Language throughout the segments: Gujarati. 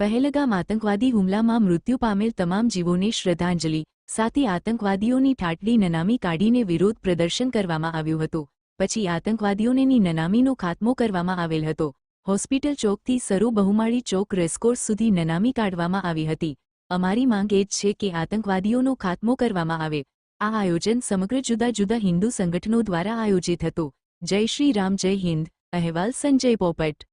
પહેલગામ આતંકવાદી હુમલામાં મૃત્યુ પામેલ તમામ જીવોને શ્રદ્ધાંજલિ. સાથે આતંકવાદીઓની ઠાટડી નનામી કાઢીને વિરોધ પ્રદર્શન કરવામાં આવ્યું હતું. પછી આતંકવાદીઓનેની નનામીનો ખાત્મો કરવામાં આવેલ હતો. હોસ્પિટલ ચોકથી સરુ બહુમાળી ચોક રેસકોર્સ સુધી નનામી કાઢવામાં આવી હતી. અમારી માંગ એ જ છે કે આતંકવાદીઓનો ખાત્મો કરવામાં આવે. આ આયોજન સમગ્ર જુદા જુદા હિન્દુ સંગઠનો દ્વારા આયોજિત હતું. જય શ્રી રામ, જય હિન્દ. અહેવાલ સંજય પોપટ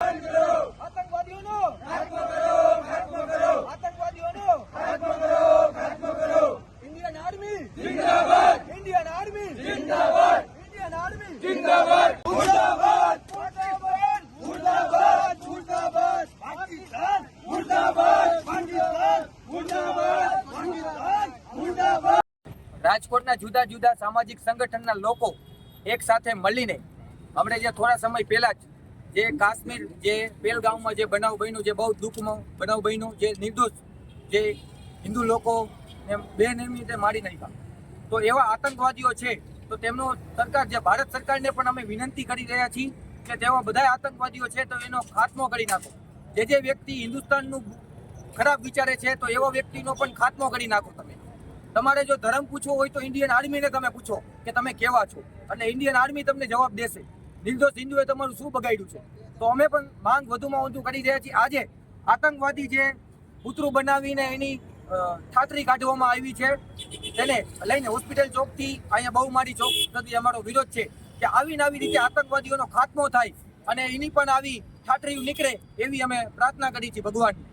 આતંકવાદીઓનો ખાત્મો કરો ખાત્મો કરો આતંકવાદીઓનો ખાત્મો કરો ખાત્મો કરો ઇન્ડિયન આર્મી જિંદાબાદ ઇન્ડિયન આર્મી જિંદાબાદ ઇન્ડિયન આર્મી જિંદાબાદ મુર્દાબાદ મુર્દાબાદ મુર્દાબાદ મુર્દાબાદ પાકિસ્તાન મુર્દાબાદ પાકિસ્તાન મુર્દાબાદ પાકિસ્તાન મુર્દાબાદ રાજકોટના જુદા જુદા સામાજિક સંગઠનના લોકો એક સાથે મળીને, હમણે જે થોડા સમય પહેલા જ જે કાશ્મીર જે પહેલગામમાં જે બનાવ બન્યું, જે બહુ દુઃખમાં બનાવ બન્યું, જે નિર્દોષ જે હિન્દુ લોકો ને રીતે મારી નાખ્યા. તો એવા આતંકવાદીઓ છે, તો તેમનો સરકાર જે ભારત સરકારને પણ અમે વિનંતી કરી રહ્યા છીએ કે તેવા બધા આતંકવાદીઓ છે, તો એનો ખાત્મો કરી નાખો. જે જે વ્યક્તિ હિન્દુસ્તાનનું ખરાબ વિચારે છે, તો એવો વ્યક્તિનો પણ ખાત્મો કરી નાખો તમે. તમારે જો ધર્મ પૂછવો હોય તો ઇન્ડિયન આર્મીને તમે પૂછો કે તમે કેવા છો? એટલે ઇન્ડિયન આર્મી તમને જવાબ દેશે. નિર્દોષ હિન્દુએ તમારું શું બગાડ્યું છે? તો અમે પણ માંગ વધુમાં વધુ કરી રહ્યા છીએ. આજે આતંકવાદી જે પુતરું બનાવીને એની છાતરી કાઢવામાં આવી છે, તેને લઈને હોસ્પિટલ ચોકથી અહીંયા બહુમારી ચોક સુધી અમારો વિરોધ છે કે આવી ને આવી રીતે આતંકવાદીઓનો ખાત્મો થાય અને એની પણ આવી છાતરીઓ નીકળે એવી અમે પ્રાર્થના કરી છે ભગવાનની.